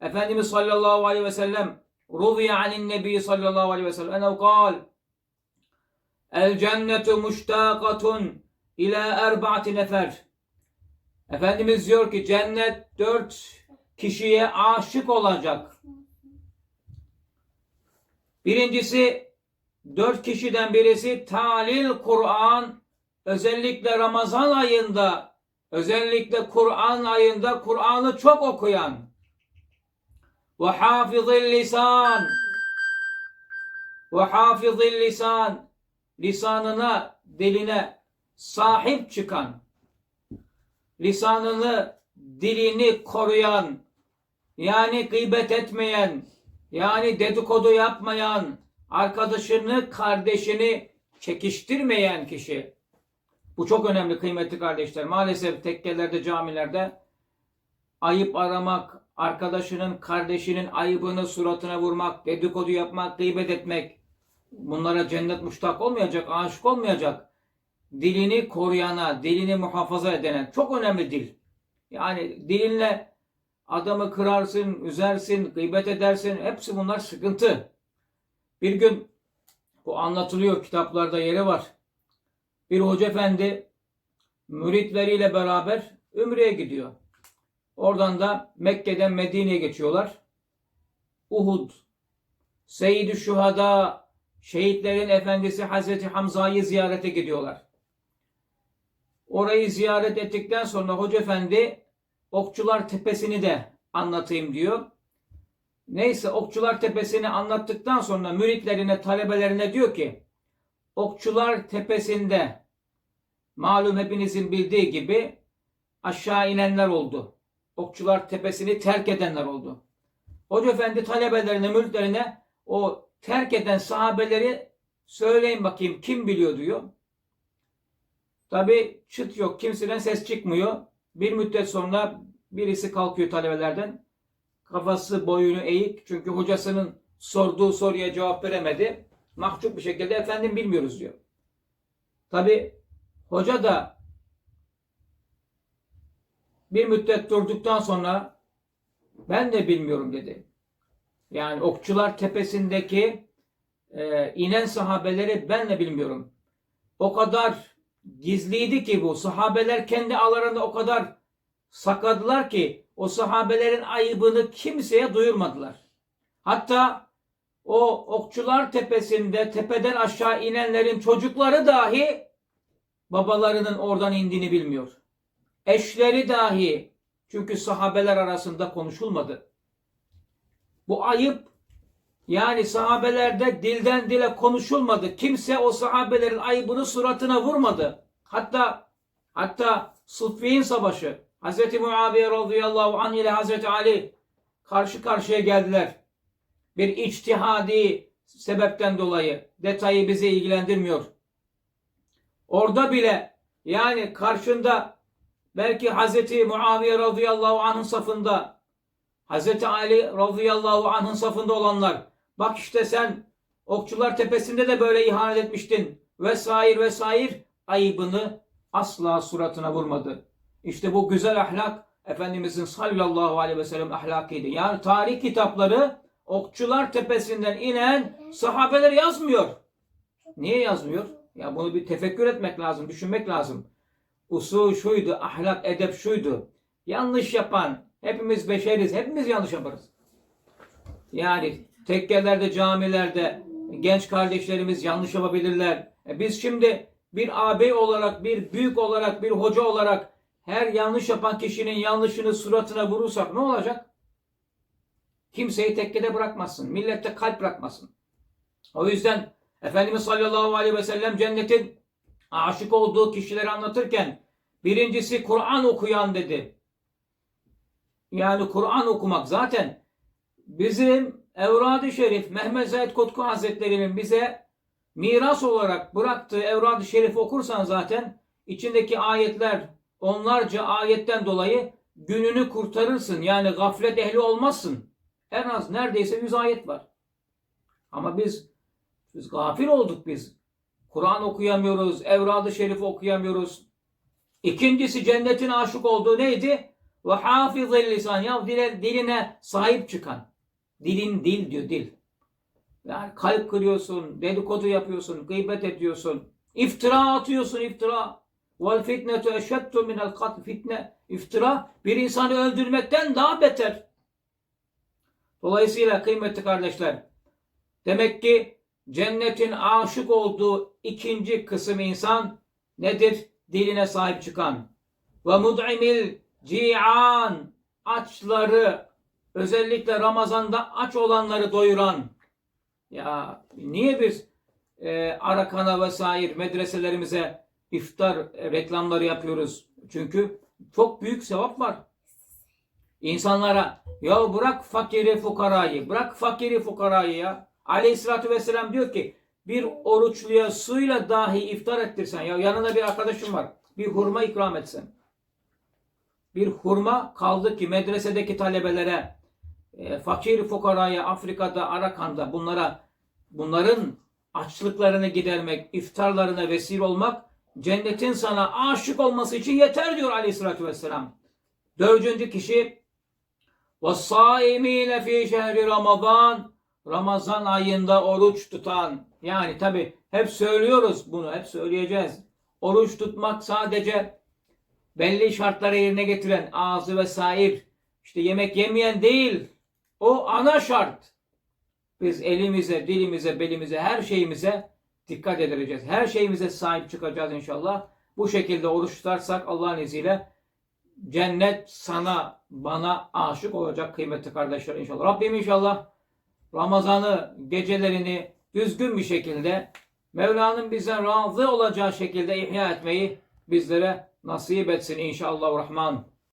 Efendimiz sallallahu aleyhi ve sellem ruviye anin nebi sallallahu aleyhi ve sellem enev kal El cennetu muştakatun ila erba'ati nefer Efendimiz diyor ki cennet dört kişiye aşık olacak. Birincisi dört kişiden birisi talil Kur'an özellikle Ramazan ayında özellikle Kur'an ayında Kur'an'ı çok okuyan ve hafizil lisan. Ve lisan. Lisanına diline sahip çıkan lisanını dilini koruyan yani gıybet etmeyen yani dedikodu yapmayan arkadaşını kardeşini çekiştirmeyen kişi. Bu çok önemli kıymetli kardeşler. Maalesef tekkelerde, camilerde ayıp aramak, arkadaşının, kardeşinin ayıbını suratına vurmak, dedikodu yapmak, gıybet etmek bunlara cennet muştak olmayacak, aşık olmayacak. Dilini koruyana, dilini muhafaza edene çok önemli dil. Yani dilinle adamı kırarsın, üzersin, gıybet edersin. Hepsi bunlar sıkıntı. Bir gün bu anlatılıyor kitaplarda yeri var. Bir hoca efendi müritleriyle beraber Ümre'ye gidiyor. Oradan da Mekke'den Medine'ye geçiyorlar. Uhud, Seyyid-i Şuhada, şehitlerin efendisi Hazreti Hamza'yı ziyarete gidiyorlar. Orayı ziyaret ettikten sonra Hoca Efendi Okçular Tepesi'ni de anlatayım diyor. Neyse Okçular Tepesi'ni anlattıktan sonra müritlerine, talebelerine diyor ki Okçular Tepesi'nde malum hepinizin bildiği gibi aşağı inenler oldu. Okçular Tepesi'ni terk edenler oldu. Hoca Efendi talebelerine, müritlerine o terk eden sahabeleri söyleyin bakayım kim biliyor diyor. Tabi çıt yok. Kimseden ses çıkmıyor. Bir müddet sonra birisi kalkıyor talebelerden. Kafası boyunu eğik. Çünkü hocasının sorduğu soruya cevap veremedi. Mahcup bir şekilde efendim bilmiyoruz diyor. Tabi hoca da bir müddet durduktan sonra ben de bilmiyorum dedi. Yani Okçular Tepesi'ndeki e, inen sahabeleri ben de bilmiyorum. O kadar gizliydi ki bu. Sahabeler kendi aralarında o kadar sakadılar ki o sahabelerin ayıbını kimseye duyurmadılar. Hatta o okçular tepesinde tepeden aşağı inenlerin çocukları dahi babalarının oradan indiğini bilmiyor. Eşleri dahi çünkü sahabeler arasında konuşulmadı. Bu ayıp yani sahabelerde dilden dile konuşulmadı. Kimse o sahabelerin ayıbını suratına vurmadı. Hatta hatta Sıffiyin Savaşı Hz. Muaviye radıyallahu anh ile Hz. Ali karşı karşıya geldiler. Bir içtihadi sebepten dolayı detayı bizi ilgilendirmiyor. Orada bile yani karşında belki Hz. Muaviye radıyallahu anh'ın safında Hz. Ali radıyallahu anh'ın safında olanlar Bak işte sen Okçular Tepesi'nde de böyle ihanet etmiştin. Vesair vesair ayıbını asla suratına vurmadı. İşte bu güzel ahlak Efendimizin sallallahu aleyhi ve sellem ahlakıydı. Yani tarih kitapları Okçular Tepesi'nden inen sahabeler yazmıyor. Niye yazmıyor? Ya bunu bir tefekkür etmek lazım, düşünmek lazım. Usul şuydu, ahlak, edep şuydu. Yanlış yapan, hepimiz beşeriz, hepimiz yanlış yaparız. Yani tekkelerde, camilerde genç kardeşlerimiz yanlış yapabilirler. E biz şimdi bir ağabey olarak, bir büyük olarak, bir hoca olarak her yanlış yapan kişinin yanlışını suratına vurursak ne olacak? Kimseyi tekkede bırakmasın. Millette kalp bırakmasın. O yüzden Efendimiz sallallahu aleyhi ve sellem cennetin aşık olduğu kişileri anlatırken birincisi Kur'an okuyan dedi. Yani Kur'an okumak zaten bizim Evrad-ı Şerif Mehmet Zahid Kotku Hazretleri'nin bize miras olarak bıraktığı Evrad-ı Şerif okursan zaten içindeki ayetler onlarca ayetten dolayı gününü kurtarırsın. Yani gaflet ehli olmazsın. En az neredeyse 100 ayet var. Ama biz biz gafil olduk biz. Kur'an okuyamıyoruz, Evrad-ı Şerif okuyamıyoruz. İkincisi cennetin aşık olduğu neydi? Ve hafizil lisan. Ya diline sahip çıkan. Dilin dil diyor dil. Yani kalp kırıyorsun, dedikodu yapıyorsun, gıybet ediyorsun, iftira atıyorsun iftira. Vel fitnetu eşeddu minel katl. Fitne, iftira bir insanı öldürmekten daha beter. Dolayısıyla kıymetli kardeşler, demek ki cennetin aşık olduğu ikinci kısım insan nedir? Diline sahip çıkan. Ve mud'imil ci'an açları özellikle Ramazan'da aç olanları doyuran. Ya niye biz e, Arakan'a vesaire medreselerimize iftar e, reklamları yapıyoruz? Çünkü çok büyük sevap var. İnsanlara ya bırak fakiri fukarayı, bırak fakiri fukarayı ya. Aleyhissalatü vesselam diyor ki bir oruçluya suyla dahi iftar ettirsen ya yanında bir arkadaşım var. Bir hurma ikram etsen. Bir hurma kaldı ki medresedeki talebelere e, fakir fukaraya Afrika'da, Arakan'da bunlara bunların açlıklarını gidermek, iftarlarına vesile olmak cennetin sana aşık olması için yeter diyor Aleyhisselatü Vesselam. Dördüncü kişi وَالصَّائِم۪ينَ ف۪ي şehri Ramazan Ramazan ayında oruç tutan. Yani tabi hep söylüyoruz bunu, hep söyleyeceğiz. Oruç tutmak sadece belli şartları yerine getiren ağzı ve sahip, işte yemek yemeyen değil. O ana şart. Biz elimize, dilimize, belimize, her şeyimize dikkat edeceğiz. Her şeyimize sahip çıkacağız inşallah. Bu şekilde oruç tutarsak Allah'ın izniyle cennet sana, bana aşık olacak kıymetli kardeşler inşallah. Rabbim inşallah Ramazan'ı, gecelerini düzgün bir şekilde Mevla'nın bizden razı olacağı şekilde ihya etmeyi bizlere nasip etsin inşallah rahman.